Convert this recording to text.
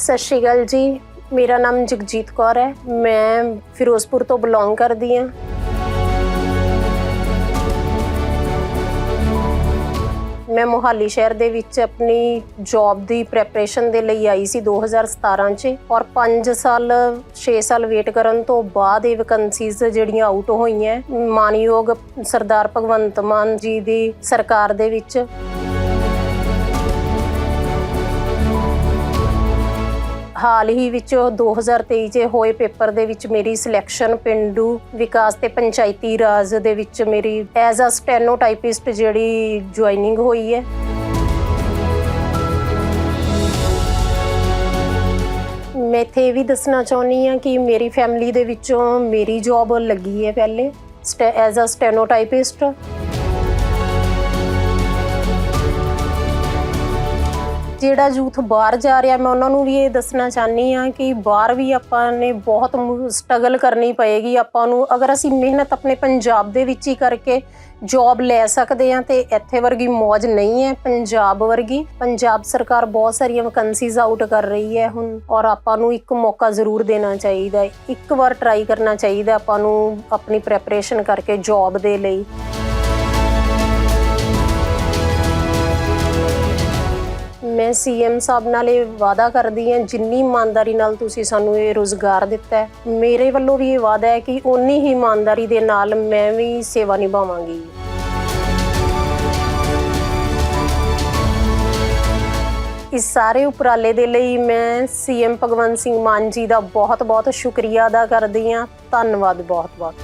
ਸਤਿ ਸ਼੍ਰੀ ਅਕਾਲ ਜੀ। ਮੇਰਾ ਨਾਮ ਜਗਜੀਤ ਕੌਰ ਹੈ। ਮੈਂ ਫਿਰੋਜ਼ਪੁਰ ਤੋਂ ਬਿਲੋਂਗ ਕਰਦੀ ਹਾਂ। ਮੈਂ ਮੋਹਾਲੀ ਸ਼ਹਿਰ ਦੇ ਵਿੱਚ ਆਪਣੀ ਜੌਬ ਦੀ ਪ੍ਰੈਪਰੇਸ਼ਨ ਦੇ ਲਈ ਆਈ ਸੀ 2017 ਚ ਔਰ 5 ਸਾਲ 6 ਸਾਲ ਵੇਟ ਕਰਨ ਤੋਂ ਬਾਅਦ ਇਹ ਵੈਕੈਂਸੀਜ਼ ਜਿਹੜੀਆਂ ਆਊਟ ਹੋਈਆਂ ਮਾਨਯੋਗ ਸਰਦਾਰ ਭਗਵੰਤ ਮਾਨ ਜੀ ਦੀ ਸਰਕਾਰ ਦੇ ਵਿੱਚ। ਹਾਲ ਹੀ ਵਿੱਚ 2023 ਚ ਹੋਏ ਪੇਪਰ ਦੇ ਵਿੱਚ ਮੇਰੀ ਸਿਲੈਕਸ਼ਨ ਪਿੰਡੂ ਵਿਕਾਸ ਤੇ ਪੰਚਾਇਤੀ ਰਾਜ ਦੇ ਵਿੱਚ ਮੇਰੀ ਐਜ਼ ਅ ਸਟੈਨੋਟਾਈਪਿਸਟ ਜਿਹੜੀ ਜੁਆਇਨਿੰਗ ਹੋਈ ਹੈ। ਮੈਂ ਇੱਥੇ ਇਹ ਵੀ ਦੱਸਣਾ ਚਾਹੁੰਦੀ ਹਾਂ ਕਿ ਮੇਰੀ ਫੈਮਿਲੀ ਦੇ ਵਿੱਚੋਂ ਮੇਰੀ ਜੌਬ ਲੱਗੀ ਹੈ ਪਹਿਲੇ ਐਜ਼ ਅ ਸਟੈਨੋਟਾਈਪਿਸਟ ਜਿਹੜਾ ਯੂਥ ਬਾਹਰ ਜਾ ਰਿਹਾ, ਮੈਂ ਉਹਨਾਂ ਨੂੰ ਵੀ ਇਹ ਦੱਸਣਾ ਚਾਹਨੀ ਆ ਕਿ ਬਾਹਰ ਵੀ ਆਪਾਂ ਨੇ ਬਹੁਤ ਸਟਰਗਲ ਕਰਨੀ ਪਏਗੀ। ਆਪਾਂ ਨੂੰ ਅਗਰ ਅਸੀਂ ਮਿਹਨਤ ਆਪਣੇ ਪੰਜਾਬ ਦੇ ਵਿੱਚ ਹੀ ਕਰਕੇ ਜੌਬ ਲੈ ਸਕਦੇ ਆ ਤੇ ਇੱਥੇ ਵਰਗੀ ਮੌਜ ਨਹੀਂ ਹੈ ਪੰਜਾਬ ਵਰਗੀ। ਪੰਜਾਬ ਸਰਕਾਰ ਬਹੁਤ ਸਾਰੀਆਂ ਵੈਕੈਂਸੀਜ਼ ਆਊਟ ਕਰ ਰਹੀ ਹੈ ਹੁਣ, ਔਰ ਆਪਾਂ ਨੂੰ ਇੱਕ ਮੌਕਾ ਜ਼ਰੂਰ ਦੇਣਾ ਚਾਹੀਦਾ ਹੈ। ਇੱਕ ਵਾਰ ਟਰਾਈ ਕਰਨਾ ਚਾਹੀਦਾ ਆਪਾਂ ਨੂੰ ਆਪਣੀ ਪ੍ਰੈਪਰੇਸ਼ਨ ਕਰਕੇ ਜੌਬ ਦੇ ਲਈ। ਮੈਂ ਸੀਐਮ ਸਾਹਿਬ ਨਾਲ ਇਹ ਵਾਅਦਾ ਕਰਦੀ ਹਾਂ, ਜਿੰਨੀ ਇਮਾਨਦਾਰੀ ਨਾਲ ਤੁਸੀਂ ਸਾਨੂੰ ਇਹ ਰੋਜ਼ਗਾਰ ਦਿੱਤਾ ਹੈ, ਮੇਰੇ ਵੱਲੋਂ ਵੀ ਇਹ ਵਾਅਦਾ ਹੈ ਕਿ ਓਨੀ ਹੀ ਇਮਾਨਦਾਰੀ ਦੇ ਨਾਲ ਮੈਂ ਵੀ ਸੇਵਾ ਨਿਭਾਵਾਂਗੀ। ਇਸ ਸਾਰੇ ਉਪਰਾਲੇ ਦੇ ਲਈ ਮੈਂ ਸੀਐਮ ਭਗਵੰਤ ਸਿੰਘ ਮਾਨ ਜੀ ਦਾ ਬਹੁਤ-ਬਹੁਤ ਸ਼ੁਕਰੀਆ ਅਦਾ ਕਰਦੀ ਹਾਂ। ਧੰਨਵਾਦ, ਬਹੁਤ-ਬਹੁਤ।